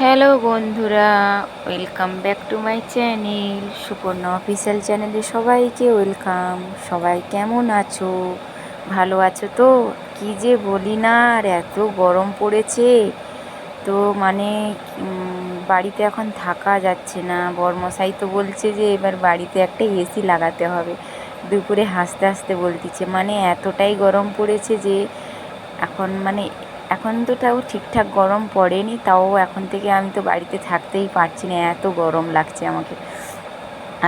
Hello বন্ধুরা, welcome back to my channel, Suparna official চ্যানেলে সবাইকে ওয়েলকাম। সবাই কেমন আছো? ভালো আছো তো? কি যে বলি না, আর এত গরম পড়েছে। তো মানে বাড়িতে এখন থাকা যাচ্ছে না। বর্মশাই তো বলছে যে, এবার বাড়িতে একটা এসি লাগাতে হবে। দুপুরে হাসতে হাসতে বলতিছে মানে এতটাই গরম পড়েছে যে, এখন মানে এখন তো তাও ঠিকঠাক গরম পড়েনি, তাও এখন থেকে আমি তো বাড়িতে থাকতেই পারছি না, এত গরম লাগছে আমাকে।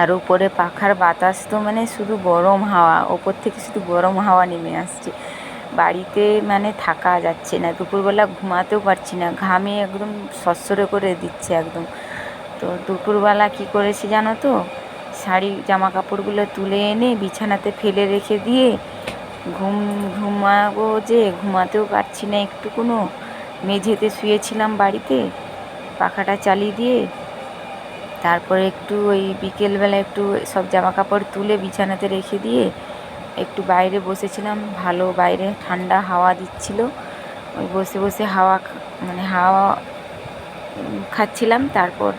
আর উপরে পাখার বাতাস তো মানে শুধু গরম হাওয়া, ওপর থেকে শুধু গরম হাওয়া নেমে আসছে। বাড়িতে মানে থাকা যাচ্ছে না, দুপুরবেলা ঘুমাতেও পারছি না, ঘামে একদম সরসরে করে দিচ্ছে একদম। তো দুপুরবেলা কি করেছি জানো তো, শাড়ি জামা কাপড়গুলো তুলে এনে বিছানাতে ফেলে রেখে দিয়ে ঘুম, ঘুমাবো যে, ঘুমাতেও পারছি না একটুকুনো। মেঝেতে শুয়েছিলাম বাড়িতে, পাখাটা চালিয়ে দিয়ে। তারপরে একটু ওই বিকেলবেলা একটু সব জামা কাপড় তুলে বিছানাতে রেখে দিয়ে একটু বাইরে বসেছিলাম। ভালো বাইরে, ঠান্ডা হাওয়া দিচ্ছিল। ওই বসে বসে হাওয়া মানে হাওয়া খাচ্ছিলাম। তারপর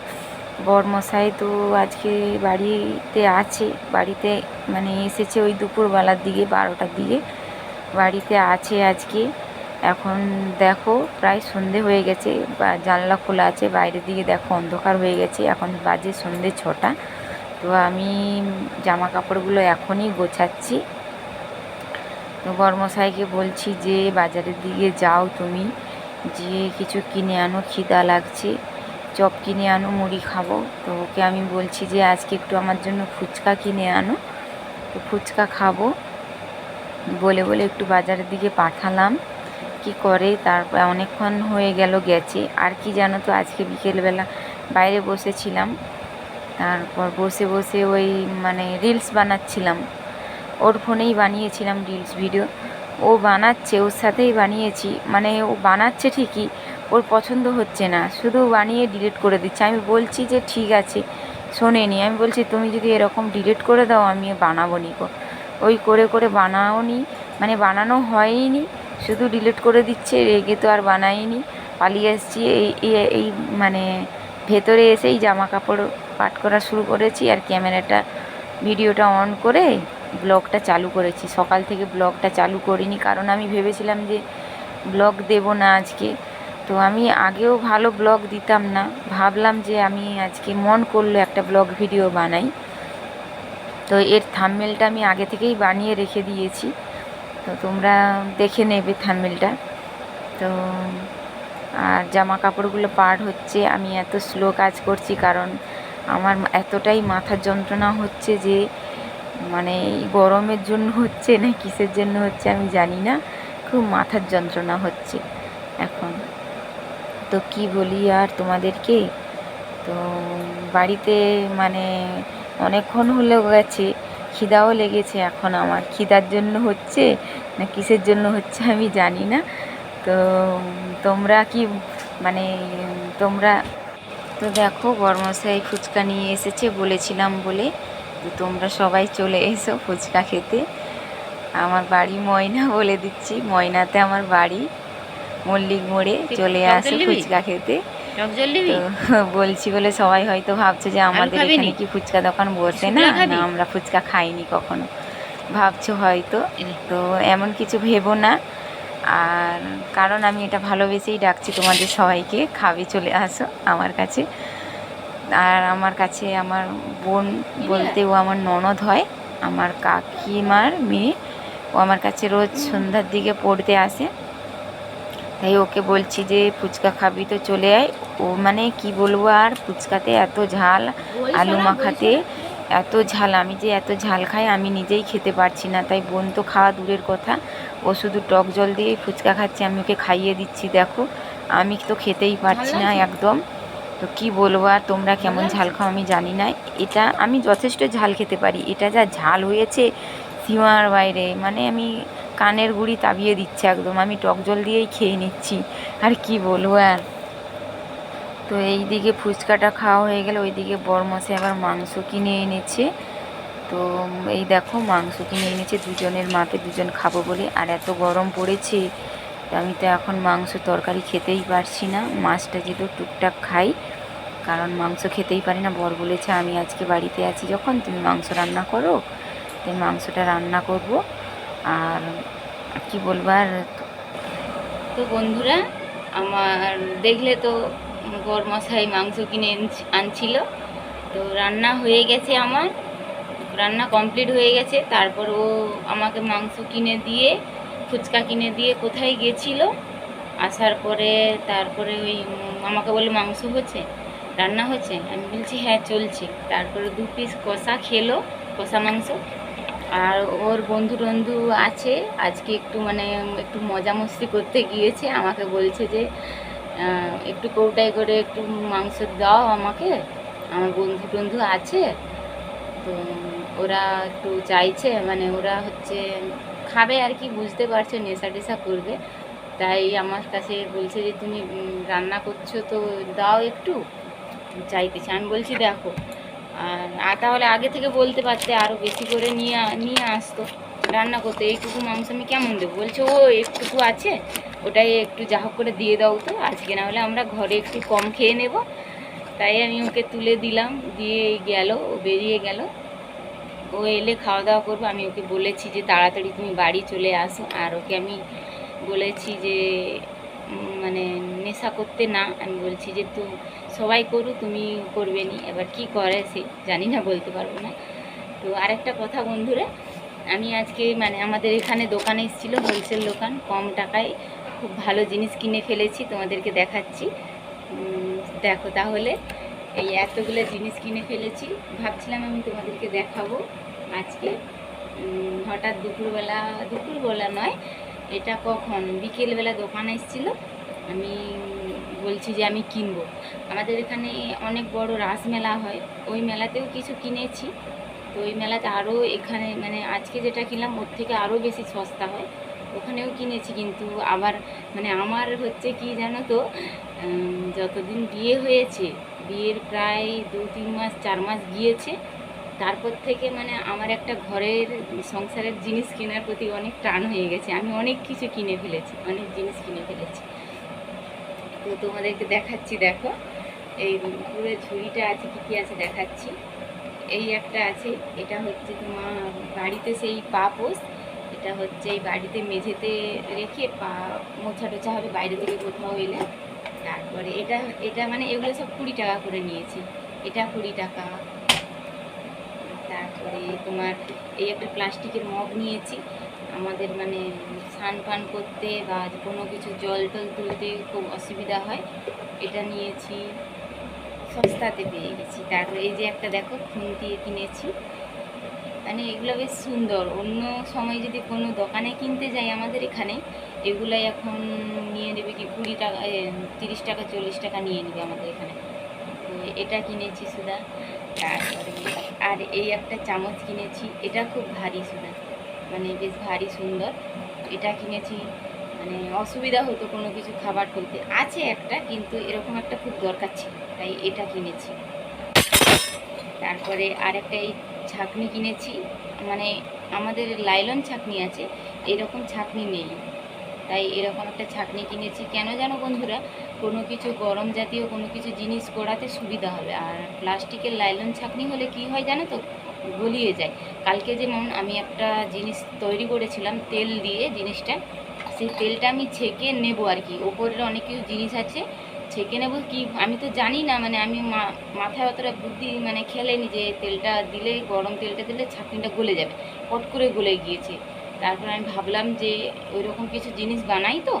বরমশাই তো আজকে বাড়িতে আছে, বাড়িতে মানে এসেছে ওই দুপুরবেলার দিকে, বারোটার দিকে। বাড়িতে আছে আজকে। এখন দেখো, প্রায় সন্ধে হয়ে গেছে, বা জানলা খোলা আছে, বাইরের দিকে দেখো অন্ধকার হয়ে গেছে। এখন বাজে সন্ধে ছটা। তো আমি জামা কাপড়গুলো এখনই গোছাচ্ছি। তো বর্মশাইকে বলছি যে, বাজারের দিকে যাও তুমি, যে কিছু কিনে আনো, খিদা লাগছে। চপ কিনে আনো, মুড়ি খাব। তো ওকে আমি বলছি যে, আজকে একটু আমার জন্য ফুচকা কিনে আনো। তো ফুচকা খাব। বলে বলে একটু বাজারের দিকে পাঠালাম। কি করে? তারপর অনেকক্ষণ হয়ে গেল গেছে। আর কি জানো তো, আজকে বিকেলবেলা বাইরে বসেছিলাম। তারপর বসে বসে ওই মানে রিলস বানাচ্ছিলাম। ওর ফোনেই বানিয়েছিলাম রিলস ভিডিও। ও বানাচ্ছে, ওর সাথেই বানিয়েছি। মানে ও বানাচ্ছে ঠিকই ওর পছন্দ হচ্ছে না। শুধু বানিয়ে ডিলিট করে দিচ্ছে। আমি বলছি যে, ঠিক আছে শোনেনি আমি বলছি, তুমি যদি এরকম ডিলিট করে দাও আমি বানাবো নি গো। ওই করে করে বানাও নি। মানে বানানো হয়নি শুধু ডিলিট করে দিচ্ছে, রেগে তো আর বানাইনি পালিয়ে এসেছি, এই, এই- মানে ভেতরে এসেই জামা কাপড় পাট করা শুরু করেছি আর ক্যামেরাটা, ভিডিওটা অন করে ব্লগটা চালু করেছি। সকাল থেকে ব্লগটা চালু করিনি, কারণ আমি ভেবেছিলাম যে, ব্লগ দেব না আজকে। তো আমি আগেও ভালো ব্লগ দিতাম না। ভাবলাম যে আমি আজকে মন করল একটা ব্লগ ভিডিও বানাই। তো এর থাম্বনেলটা আমি আগে থেকেই বানিয়ে রেখে দিয়েছি। তো তোমরা দেখে নেবে থাম্বনেলটা তো আর জামা কাপড়গুলো পার হচ্ছে, আমি এত স্লো কাজ করছি কারণ আমার এতটাই মাথার যন্ত্রণা হচ্ছে যে মানে গরমের জন্য হচ্ছে না, কিসের জন্য হচ্ছে আমি জানি না। খুব মাথার যন্ত্রণা হচ্ছে এখন। তো কি বলি আর তোমাদেরকে? তো বাড়িতে মানে অনেকক্ষণ হলেও গেছে, খিদাও লেগেছে এখন আমার। খিদার জন্য হচ্ছে না কিসের জন্য হচ্ছে আমি জানি না। তো তোমরা কি মানে তোমরা তো দেখো বর্মশাই ফুচকা নিয়ে এসেছে বলেছিলাম বলে, তো তোমরা সবাই চলে এসো ফুচকা খেতে। আমার বাড়ি ময়না বলে দিচ্ছি, ময়নাতে আমার বাড়ি। মল্লিক মোড়ে চলে আসো? ফুচকা খেতে। বলছি বলে সবাই হয়তো ভাবছে যে আমাদের এখানে কি ফুচকা দোকান বসে না? না আমরা ফুচকা খাইনি কখনো। ভাবছ হয়তো। তো এমন কিছু ভেবো না। আর কারণ আমি এটা ভালোবেসেই ডাকছি তোমাদের সবাইকে। খাবে চলে আসো আমার কাছে। আর আমার কাছে আমার বোন বলতে ও আমার ননদ হয়। আমার কাকিমার মেয়ে। ও আমার কাছে রোজ সন্ধ্যার দিকে পড়তে আসে। তাই ওকে বলছি যে, ফুচকা খাবি তো চলে আয়। ও মানে কি বলব আর, ফুচকাতে এত ঝাল, আলু মাখাতে এত ঝাল, আমি যে এত ঝাল খাই, আমি নিজেই খেতে পারছি না। তাই বোন তো খাওয়া দূরের কথা। ও শুধু টক জল দিয়েই ফুচকা খাচ্ছে, আমি ওকে খাইয়ে দিচ্ছি, দেখো। আমি তো খেতেই পারছি না একদম। তো কি বলব আর, তোমরা কেমন ঝাল খাও আমি জানি না। এটা আমি যথেষ্ট ঝাল খেতে পারি। এটা যা ঝাল হয়েছে সীমার বাইরে। মানে আমি কানের গুড়ি তাবিয়ে দিচ্ছে একদম। আমি টক জল দিয়েই খেয়ে নিচ্ছি। আর কি বলব আর তো এই দিকে ফুচকাটা খাওয়া হয়ে গেলে ওইদিকে বরমসে আবার মাংস কিনে এনেছে। তো এই দেখো মাংস কিনে এনেছে, দুজনের মাপে দুজন খাব বলে। আর এত গরম পড়েছে আমি তো এখন মাংস তরকারি খেতেই পারছি না। মাছটা যেহেতু টুকটাক খাই, কারণ মাংস খেতেই পারি না। বর বলেছে, আমি আজকে বাড়িতে আছি যখন, তুমি মাংস রান্না করো। তাই মাংসটা রান্না করব। আর কি বলবার তো বন্ধুরা, আমার দেখলে তো বর মশাই মাংস কিনে আনছিল। তো রান্না হয়ে গেছে আমার। রান্না কমপ্লিট হয়ে গেছে। তারপর ও আমাকে মাংস কিনে দিয়ে, ফুচকা কিনে দিয়ে কোথায় গেছিল, আসার পরে তারপরে ওই আমাকে বলে মাংস হচ্ছে? রান্না হচ্ছে? আমি বলছি হ্যাঁ চলছে। তারপরে দু পিস কষা খেলো, কষা মাংস। আর ওর বন্ধু টন্ধু আছে। আজকে একটু মানে একটু মজা মস্তি করতে গিয়েছে। আমাকে বলছে যে একটু কৌটায় করে একটু মাংস দাও আমাকে। আমার বন্ধু টন্ধু আছে। তো ওরা একটু চাইছে মানে ওরা হচ্ছে খাবে আর কি, বুঝতে পারছে নেশা টেশা করবে। তাই আমার কাছে বলছে যে, তুমি রান্না করছ তো দাও একটু। চাইতেছে। আমি বলছি, দেখো আর তাহলে আগে থেকে বলতে পারতে আরও বেশি করে নিয়ে নিয়ে আসতো, রান্না করতে। এইটুকু মাংস আমি কেমন দেবো? বলছে, ও, একটুকু আছে, ওটাই একটু যা হোক করে দিয়ে দাও তো। আজকে না হলে আমরা ঘরে একটু কম খেয়ে নেব। তাই আমি ওকে তুলে দিলাম, দিয়ে গেল, ও বেরিয়ে গেল। ও এলে খাওয়া দাওয়া করব। আমি ওকে বলেছি যে, তাড়াতাড়ি তুমি বাড়ি চলে আসো। আর ওকে আমি বলেছি যে নেশা করতে না। আমি বলছি যে, তো, সবাই করু তুমি করবে নি। এবার কি করে সে জানি না, বলতে পারব না। তো আরেকটা কথা বন্ধুরা, আমি আজকে মানে আমাদের এখানে দোকানে এসেছিল, হোলসেল দোকান। কম টাকায় খুব ভালো জিনিস কিনে ফেলেছি, তোমাদেরকে দেখাচ্ছি। দেখো তাহলে, এই এতগুলো জিনিস কিনে ফেলেছি। ভাবছিলাম আমি তোমাদেরকে দেখাবো আজকে। হঠাৎ দুপুরবেলা দুপুরবেলা নয়, এটা কখন? বিকেলবেলা দোকানে এসেছিল। আমি বলছি যে আমি কিনবো। আমাদের এখানে অনেক বড় রাস মেলা হয়। ওই মেলাতেও কিছু কিনেছি। তো ওই মেলাতে আরও এখানে মানে আজকে যেটা কিনলাম, ওর থেকে আরও বেশি সস্তা হয়। ওখানেও কিনেছি কিন্তু আবার মানে আমার হচ্ছে কি জানো তো যতদিন বিয়ে হয়েছে, বিয়ের প্রায় দু, তিন মাস, চার মাস গিয়েছে। তারপর থেকে মানে আমার একটা ঘরের সংসারের জিনিস কেনার প্রতি অনেক টান হয়ে গেছে। আমি অনেক কিছু কিনে ফেলেছি, অনেক জিনিস কিনে ফেলেছি। তো তোমাদেরকে দেখাচ্ছি, দেখো। এই পুরো ঝুড়িটা আছে, কী কী আছে দেখাচ্ছি। এই একটা আছে, এটা হচ্ছে তোমার বাড়িতে সেই পা পোষ এটা হচ্ছে এই বাড়িতে মেঝেতে রেখে পা মোছা টোছা হবে, বাইরে থেকে কোথাও এলে। তারপরে এটা এটা মানে এগুলো সব কুড়ি টাকা করে নিয়েছি। এটা কুড়ি টাকা। তারপরে তোমার এই একটা প্লাস্টিকের মগ নিয়েছি। আমাদের মানে স্নান পান করতে বা কোনো কিছু জল টল তুলতে খুব অসুবিধা হয়। এটা নিয়েছি, সস্তাতে পেয়ে গেছি। তারপর এই যে একটা দেখো, খুন্তি কিনেছি। মানে এগুলো বেশ সুন্দর। অন্য সময় যদি কোনো দোকানে কিনতে যাই আমাদের এখানে, এগুলাই এখন নিয়ে নেবে কি কুড়ি টাকা তিরিশ টাকা, চল্লিশ টাকা নিয়ে নেবে আমাদের এখানে। তো এটা কিনেছি সুদা। তারপরে আর এই একটা চামচ কিনেছি। এটা খুব ভারী সুদা। মানে বেশ ভারী সুন্দর। এটা কিনেছি মানে অসুবিধা হতো কোনো কিছু খাবার তুলতে আছে একটা, কিন্তু এরকম একটা খুব দরকার ছিল, তাই এটা কিনেছি। তারপরে আরেকটা এই ছাকনি কিনেছি মানে আমাদের লাইলন ছাকনি আছে, এরকম ছাকনি নেই। তাই এরকম একটা ছাকনি কিনেছি। কেন জানো বন্ধুরা, কোনো কিছু গরম জাতীয় কোনো কিছু জিনিস করাতে সুবিধা হবে। আর প্লাস্টিকের লাইলন ছাকনি হলে কি হয় জানো তো গলিয়ে যায়। কালকে যেমন আমি একটা জিনিস তৈরি করেছিলাম, তেল দিয়ে জিনিসটা, সেই তেলটা আমি ছেঁকে নেব আর কি। ওপরের অনেক কিছু জিনিস আছে, ছেঁকে নেব কি? আমি তো জানি না মানে আমি মাথায় অতটা বুদ্ধি মানে খেলেনি যে তেলটা দিলে, গরম তেলটা দিলে ছাকনিটা গলে যাবে। পট করে গলে গিয়েছে। তারপর আমি ভাবলাম যে ওই রকম কিছু জিনিস বানাই তো,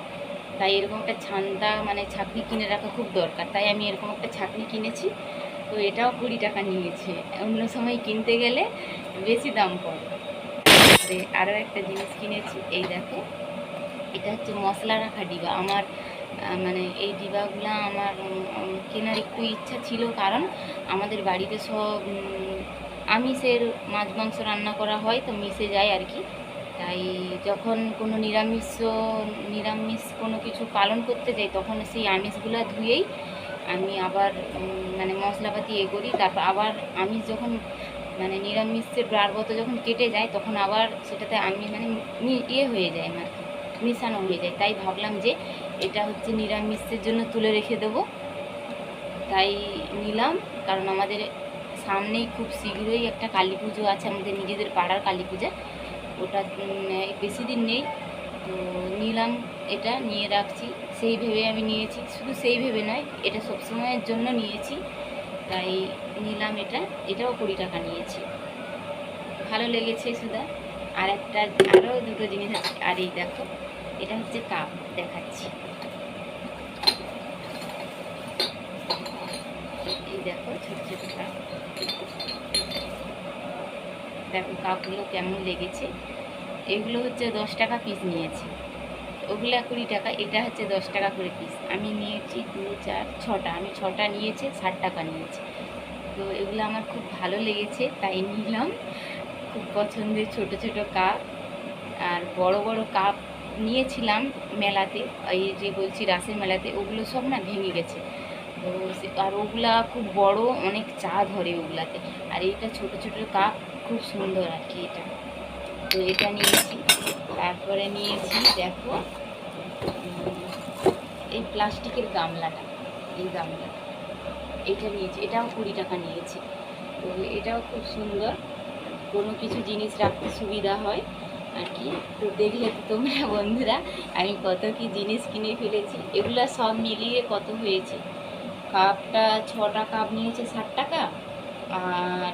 তাই এরকম একটা ছান্দা মানে ছাকনি কিনে রাখা খুব দরকার। তাই আমি এরকম একটা ছাকনি কিনেছি। তো এটাও কুড়ি টাকা নিয়েছে অন্য সময় কিনতে গেলে বেশি দাম পড়ে। আরও একটা জিনিস কিনেছি, এই দেখো। এটা হচ্ছে মশলা রাখা ডিবা। আমার মানে এই ডিবাগুলো আমার কেনার একটু ইচ্ছা ছিল কারণ আমাদের বাড়িতে সব আমিষের মাছ মাংস রান্না করা হয় তো মিশে যায় আর কি। তাই যখন কোনো নিরামিষ নিরামিষ কোনো কিছু পালন করতে যাই তখন সেই আমিষগুলো ধুয়েই আমি আবার মানে মশলাপাতি এ করি, তারপর আবার আমি যখন মানে নিরামিষের ব্রারবত যখন কেটে যায়, তখন আবার সেটাতে আমি মানে ইয়ে হয়ে যায় কি মেশানো হয়ে যায়। তাই ভাবলাম যে এটা হচ্ছে নিরামিষের জন্য তুলে রেখে দেবো। তাই নিলাম, কারণ আমাদের সামনেই খুব শীঘ্রই একটা কালী পুজো আছে, আমাদের নিজেদের পাড়ার কালী পূজা। ওটা বেশি দিন নেই। তো নিলাম এটা, নিয়ে রাখছি। সেই ভেবে আমি নিয়েছি। শুধু সেই ভেবে নয়, এটা সবসময়ের জন্য নিয়েছি। তাই নিলাম এটা, এটাও কুড়ি টাকা নিয়েছি। ভালো লেগেছে সুদা আর একটা আরও দুটো জিনিস আছে। আর এই দেখো, এটা হচ্ছে কাপ, দেখাচ্ছি। এই দেখো, ছোট ছোট কাপ। দেখো, কাপগুলো কেমন লেগেছে। এগুলো হচ্ছে দশ টাকা পিস নিয়েছি। ওগুলা কুড়ি টাকা, এটা হচ্ছে দশ টাকা করে পিস আমি নিয়েছি দু, চার, ছটা। আমি ছটা নিয়েছি, ষাট টাকা নিয়েছি। তো এগুলো আমার খুব ভালো লেগেছে, তাই নিলাম। খুব পছন্দের ছোট ছোট কাপ আর বড় বড় কাপ নিয়েছিলাম মেলাতে, এই যে বলছি রাসের মেলাতে, ওগুলো সব না ভেঙে গেছে। তো আর ওগুলা খুব বড়, অনেক চা ধরে ওগুলাতে। আর এইটা ছোট ছোট কাপ খুব সুন্দর আর কি এটা। তো এটা নিয়েছি। তারপরে নিয়েছি, দেখো। এই প্লাস্টিকের গামলাটা, এই গামলাটা। এটা নিয়েছি, এটাও কুড়ি টাকা নিয়েছি। তো এটাও খুব সুন্দর। কোনো কিছু জিনিস রাখতে সুবিধা হয় আর কি। তো দেখলে তোমরা বন্ধুরা, আমি কত কি জিনিস কিনে ফেলেছি। এগুলো সব মিলিয়ে কত হয়েছে? কাপটা ছটা কাপ নিয়েছে ষাট টাকা। আর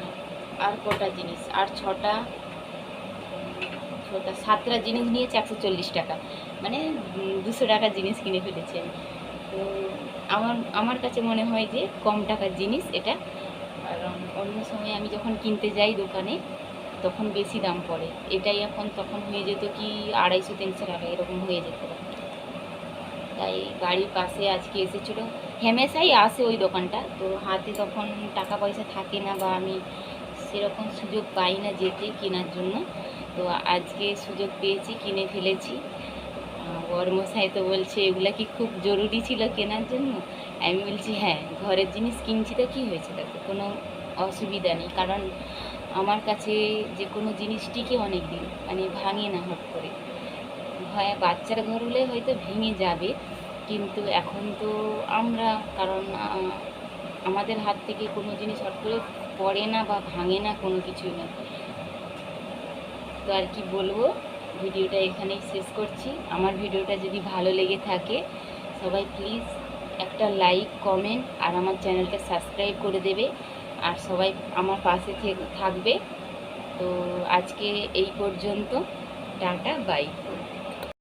আর কটা জিনিস? আর ছটা ছটা সাতটা জিনিস নিয়েছে একশো চল্লিশ টাকা। মানে দুশো টাকার জিনিস কিনে ফেলেছে তো আমার আমার কাছে মনে হয় যে কম টাকার জিনিস এটা। কারণ অন্য সময় আমি যখন কিনতে যাই দোকানে, তখন বেশি দাম পড়ে। এটাই এখন তখন হয়ে যেত কি আড়াইশো, তিনশো টাকা এরকম হয়ে যেত। তাই বাড়ির পাশে আজকে এসেছিল। হেমেশাই আসে ওই দোকানটা। তো হাতে তখন টাকা পয়সা থাকে না বা আমি সেরকম সুযোগ পাই না যেতে কেনার জন্য। তো আজকে সুযোগ পেয়েছি, কিনে ফেলেছি। বর্মশাই তো বলছে, এগুলা কি খুব জরুরি ছিল কেনার জন্য? আমি বলছি হ্যাঁ ঘরের জিনিস কিনছি তো কী হয়েছে তাতে? কোনো অসুবিধা নেই। কারণ আমার কাছে যে কোনো জিনিস টিকে অনেক দিন মানে ভাঙে না হট করে। হয় বাচ্চার ঘর হলে হয়তো ভেঙে যাবে, কিন্তু এখন তো আমরা, কারণ আমাদের হাত থেকে কোনো জিনিস হট করে পড়ে না বা ভাঙে না কোনো কিছুই না। তো আর কি বলব, ভিডিওটা এখানেই শেষ করছি। আমার ভিডিওটা যদি ভালো লেগে থাকে, সবাই প্লিজ একটা লাইক কমেন্ট আর আমার চ্যানেলটা সাবস্ক্রাইব করে দেবে। আর সবাই আমার পাশে থাকবে। তো আজকে এই পর্যন্ত। Tata bye